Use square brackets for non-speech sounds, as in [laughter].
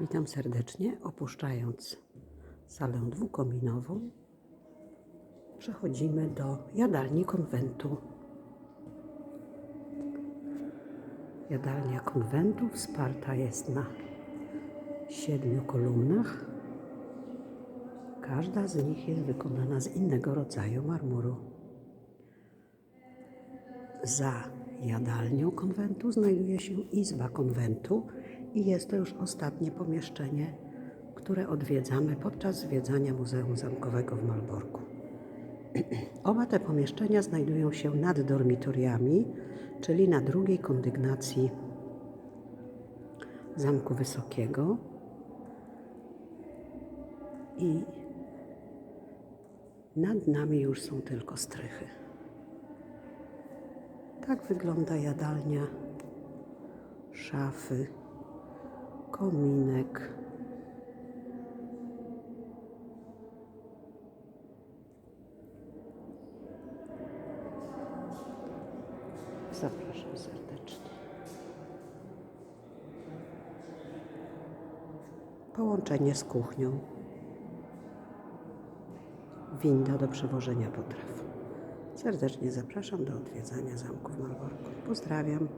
Witam serdecznie. Opuszczając salę dwukominową, przechodzimy do jadalni konwentu. Jadalnia konwentu wsparta jest na siedmiu kolumnach. Każda z nich jest wykonana z innego rodzaju marmuru. Za jadalnią konwentu znajduje się izba konwentu i jest to już ostatnie pomieszczenie, które odwiedzamy podczas zwiedzania Muzeum Zamkowego w Malborku. [clears throat] Oba te pomieszczenia znajdują się nad dormitoriami, czyli na drugiej kondygnacji Zamku Wysokiego. I nad nami już są tylko strychy. Tak wygląda jadalnia, szafy, kominek. Zapraszam serdecznie. Połączenie z kuchnią. Winda do przewożenia potraw. Serdecznie zapraszam do odwiedzania zamku w Malborku. Pozdrawiam.